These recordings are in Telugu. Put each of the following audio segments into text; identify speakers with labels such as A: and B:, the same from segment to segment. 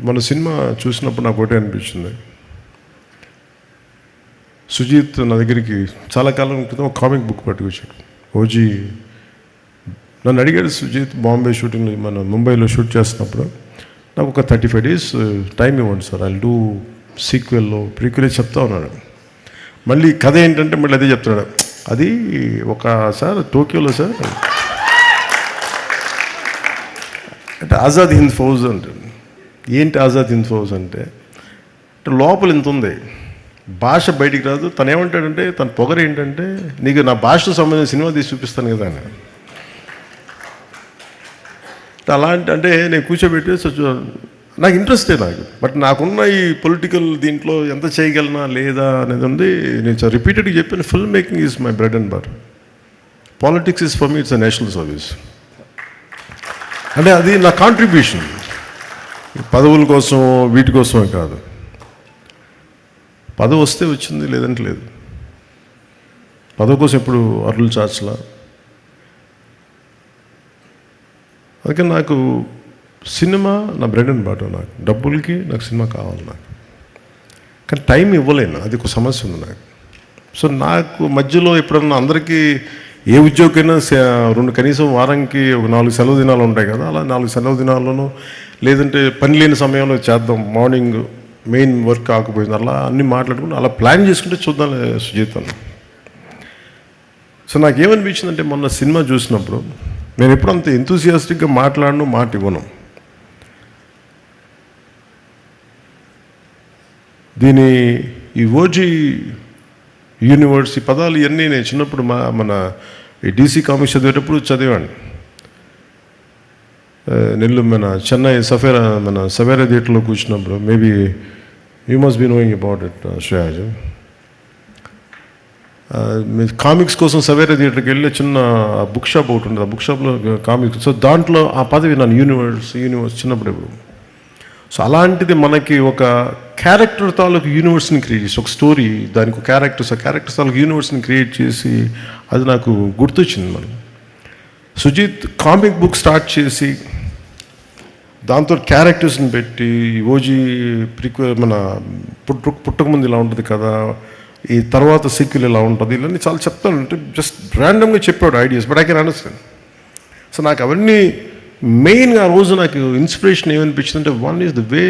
A: మన సినిమా చూసినప్పుడు నాకు ఒకటే అనిపించింది. సుజీత్ నా దగ్గరికి చాలా కాలం క్రితం ఒక కామిక్ బుక్ పట్టుకొచ్చాడు. ఓజీ నన్ను అడిగాడు సుజీత్ బాంబే షూటింగ్ మన ముంబైలో షూట్ చేస్తున్నప్పుడు నాకు ఒక థర్టీ ఫైవ్ డేస్ టైం ఇవ్వండి సార్ ఐ డూ సీక్వెల్లో ప్రీక్వెల్ చెప్తా ఉన్నాడు మళ్ళీ కథ ఏంటంటే మళ్ళీ అదే చెప్తున్నాడు. అది ఒక సార్ టోక్యోలో సార్. అంటే ఆజాద్ హింద్ ఫౌజ్ అంటే ఏంటి ఆజాద్ హింద్ ఫౌజ్ అంటే? అంటే లోపల ఇంత ఉంది. భాష బయటికి రాదు. తను ఏమంటాడంటే తన పొగరు ఏంటంటే నీకు నా భాషకు సంబంధించిన సినిమా తీసి చూపిస్తాను కదా అని. అలాంటి అంటే నేను కూర్చోబెట్టి నాకు ఇంట్రెస్టే నాకు. బట్ నాకున్న ఈ పొలిటికల్ దీంట్లో ఎంత చేయగలనా లేదా అనేది ఉంది. నేను రిపీటెడ్గా చెప్పిన film making is my bread and butter politics is for me it's a national service అంటే అది నా కాంట్రిబ్యూషన్ పదవుల కోసం వీటి కోసమే కాదు. పదవి వస్తే వచ్చింది లేదంటే లేదు. పదవి కోసం ఎప్పుడు అరులు చాచలా? అందుకే నాకు సినిమా నా బ్రెడ్ అండ్ బాటర్ నాకు. డబ్బులకి నాకు సినిమా కావాలి నాకు. కానీ టైం ఇవ్వలేను అది ఒక సమస్య ఉంది నాకు. సో నాకు మధ్యలో ఎప్పుడన్నా అందరికీ ఏ ఉద్యోగైనా రెండు కనీసం వారానికి ఒక నాలుగు సెలవు దినాలు ఉంటాయి కదా అలా నాలుగు సెలవు దినాల్లోనూ లేదంటే పని లేని సమయంలో చేద్దాం మార్నింగ్ మెయిన్ వర్క్ కాకపోయింది అలా అన్నీ మాట్లాడుకుని అలా ప్లాన్ చేసుకుంటే చూద్దాం సుజీతం సో నాకు ఏమనిపించిందంటే మొన్న సినిమా చూసినప్పుడు నేను ఎప్పుడు అంత ఎంతూసియాస్టిక్గా మాట్లాడను మాట ఇవ్వను. దీని ఈ ఓజీ యూనివర్స్ ఈ పదాలు ఇవన్నీ నేను చిన్నప్పుడు మా మన ఈ డీసీ కామిక్స్ చదివేటప్పుడు చదివాను నెల్లూరు మన చెన్నై సఫేరా మన సవేరా థియేటర్లో కూర్చున్నప్పుడు maybe you must be knowing about it Shreyas. Comics కోసం సవేరా థియేటర్కి వెళ్ళి చిన్న బుక్ షాప్ ఒకటి ఉంటుంది ఆ బుక్ షాప్లో కామిక్స్. సో దాంట్లో ఆ పదవి నన్ను యూనివర్స్ యూనివర్స్ చిన్నప్పుడు ఇప్పుడు. సో అలాంటిది మనకి ఒక క్యారెక్టర్ తాలూకు యూనివర్స్ని క్రియేట్ చేసి ఒక స్టోరీ దానికి ఒక క్యారెక్టర్స్ ఆ క్యారెక్టర్స్ తాలూకు యూనివర్స్ని క్రియేట్ చేసి అది నాకు గుర్తొచ్చింది మనం సుజిత్ కామిక్ బుక్ స్టార్ట్ చేసి దాంతో క్యారెక్టర్స్ని పెట్టి ఓజీ ప్రిక్వ మన పుట్టు పుట్టకముందు ఇలా ఉంటుంది కదా ఈ తర్వాత సీక్వెల్ ఇలా ఉంటుంది ఇవన్నీ చాలా చెప్తాను. అంటే జస్ట్ ర్యాండమ్గా చెప్పాడు ideas but I can understand so నాకు అవన్నీ మెయిన్గా ఆ రోజు నాకు ఇన్స్పిరేషన్ ఏమనిపించింది అంటే one is the way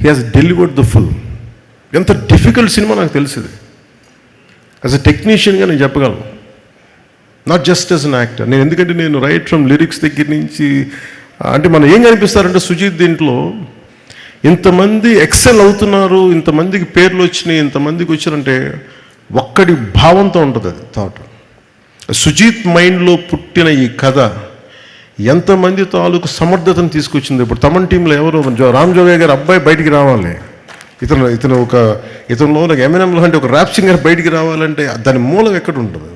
A: he has delivered the full ఎంత డిఫికల్ట్ సినిమా నాకు తెలిసింది. యాజ్ అ టెక్నీషియన్గా నేను చెప్పగలను. Not just as an actor నేను ఎందుకంటే నేను రైట్ ఫ్రమ్ లిరిక్స్ దగ్గర నుంచి అంటే మనం ఏం కనిపిస్తారంటే సుజీత్ దీంట్లో ఇంతమంది ఎక్సెల్ అవుతున్నారు ఇంతమందికి పేర్లు వచ్చినాయి ఇంతమందికి వచ్చారంటే ఒక్కడి భావంతో ఉంటుంది అది థాట్ సుజీత్ మైండ్లో పుట్టిన ఈ కథ ఎంతమంది తాలూకు సమర్థతను తీసుకొచ్చింది? ఇప్పుడు తమన్ టీంలో ఎవరు జో- రామ్ జోగయ్య గారు అబ్బాయి బయటికి రావాలి. ఇతను ఇతను ఒక ఇతనిలో ఒక అంటే ఒక ర్యాప్ సింగర్ బయటికి రావాలంటే దాని మూలం ఎక్కడ ఉంటుంది?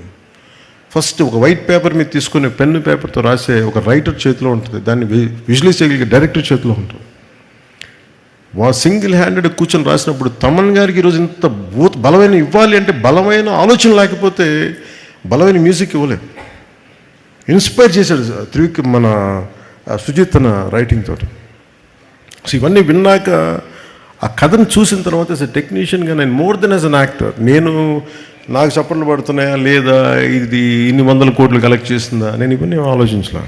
A: ఫస్ట్ ఒక వైట్ పేపర్ మీద తీసుకుని పెన్ను పేపర్తో రాసే ఒక రైటర్ చేతిలో ఉంటుంది. దాన్ని విజువలైజ్ చేయగలిగే డైరెక్టర్ చేతిలో ఉంటుంది. వా సింగిల్ హ్యాండెడ్ కూర్చొని రాసినప్పుడు తమన్ గారికి ఈరోజు ఇంత బూత్ బలమైన ఇవ్వాలి అంటే బలమైన ఆలోచన లేకపోతే బలమైన మ్యూజిక్ ఇవ్వలేదు. ఇన్స్పైర్ చేశాడు త్రివిక్ మన సుజిత్ తన రైటింగ్ తోటి. సో ఇవన్నీ విన్నాక ఆ కథను చూసిన తర్వాత ఎస్ ఎ టెక్నీషియన్గా నేను more than as an actor నేను నాకు చప్పట్లు పడుతున్నాయా లేదా ఇది ఇన్ని వందల కోట్లు కలెక్ట్ చేస్తుందా నేను ఇవన్నీ ఆలోచించలే.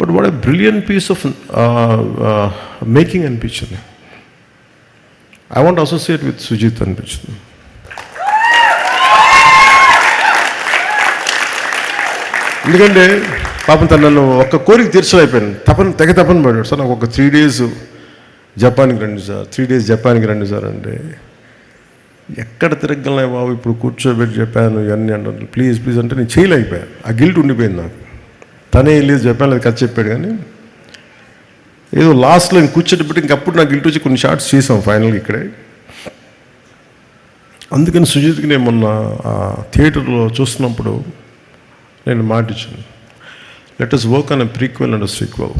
A: But what a brilliant piece of making అనిపించింది. I want associate with Sujeeth అనిపించింది. ఎందుకంటే పాపం తను నన్ను ఒక్క కోరిక తీర్చలేకపోయాను. తపన తెగ తపన పడాడు సార్ నాకు ఒక త్రీ డేస్ జపాన్కి రండి సార్. త్రీ డేస్ జపాన్కి రండి సార్ అంటే. ఎక్కడ తిరగలే బాబు ఇప్పుడు కూర్చోబెట్టి చెప్పాను ఇవన్నీ అంటారు ప్లీజ్ ప్లీజ్ అంటే నేను చేయలేకపోయాను. ఆ గిల్ట్ ఉండిపోయింది నాకు. తనే వెళ్ళి జపాన్లో కథ చెప్పాడు కానీ ఏదో లాస్ట్లో ఇంక కూర్చోబెట్టి ఇంకప్పుడు నాకు గిల్ట్ వచ్చి కొన్ని షార్ట్స్ చేసాం ఫైనల్గా ఇక్కడే. అందుకని సుజిత్కి నేను మొన్న ఆ థియేటర్లో చూస్తున్నప్పుడు నేను మాటిచ్చాను. Let us work on prequel and sequel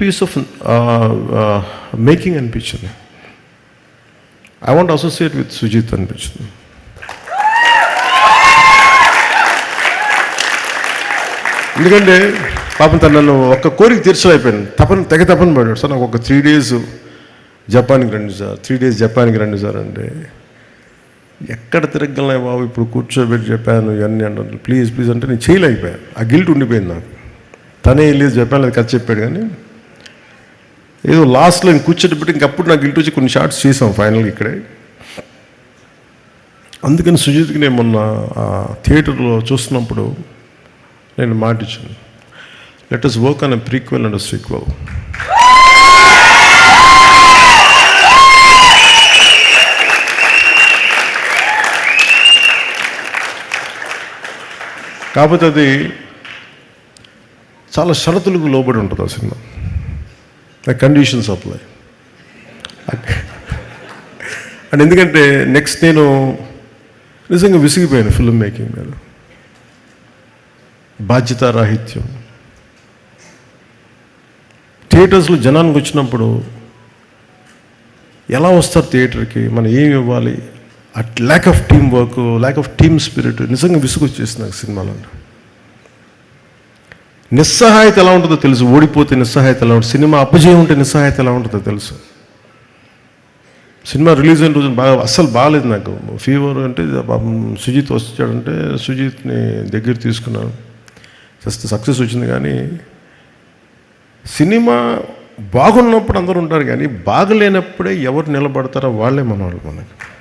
A: piece of making అనిపించింది I want associate with Sujeeth అనిపించింది ఎందుకంటే పాపం తను నన్ను ఒక్క కోరిక తీర్చలేకపోయాను తపన తెగ తపన పడాడు సార్ నాకు ఒక త్రీ డేస్ జపాన్కి రండి సార్. త్రీ డేస్ జపాన్కి రండి సార్ అంటే ఎక్కడ తిరగలే బాబు ఇప్పుడు కూర్చోబెట్టి చెప్పాను ఇవన్నీ అన్నారు ప్లీజ్ ప్లీజ్ అంటే నేను చేయలేకపోయాను. ఆ గిల్ట్ ఉండిపోయింది నాకు. తనే వెళ్ళి జపాన్లో కథ చెప్పాడు కానీ ఏదో లాస్ట్లో ఇంక కూర్చోబెట్టి ఇంకప్పుడు నాకు గిల్ట్ వచ్చి కొన్ని షార్ట్స్ చేసాం ఫైనల్గా ఇక్కడే. అందుకని సుజిత్కి నేను మొన్న ఆ థియేటర్లో చూస్తున్నప్పుడు నేను మాటిచ్చాను let us work on prequel and sequel కాకపోతే అది చాలా షరతులకు లోబడి ఉంటుంది ఆ cinema. The conditions apply and ఎందుకంటే నెక్స్ట్ నేను నిజంగా విసిగిపోయాను ఫిల్మ్ మేకింగ్ మీద. బాధ్యతారాహిత్యం. థియేటర్స్లో జనానికి వచ్చినప్పుడు ఎలా వస్తారు థియేటర్కి మనం ఏమి ఇవ్వాలి? At lack of team work lack of team spirit నిజంగా విసుగొచ్చేస్తుంది నాకు సినిమాలో నిస్సహాయత ఎలా ఉంటుందో తెలుసు. ఓడిపోతే నిస్సహాయత ఎలా ఉంటుంది సినిమా అపజయం ఉంటే నిస్సహాయత ఎలా ఉంటుందో తెలుసు. సినిమా రిలీజ్ అయిన రోజున బాగా అస్సలు బాగాలేదు నాకు. ఫీవర్ అంటే పాపం సుజిత్ వచ్చాడంటే సుజిత్ని దగ్గర తీసుకున్నాను. జస్ట్ సక్సెస్ వచ్చింది కానీ సినిమా బాగున్నప్పుడు అందరూ ఉంటారు కానీ బాగలేనప్పుడే ఎవరు నిలబడతారో వాళ్ళే మనవాళ్ళు మనకి.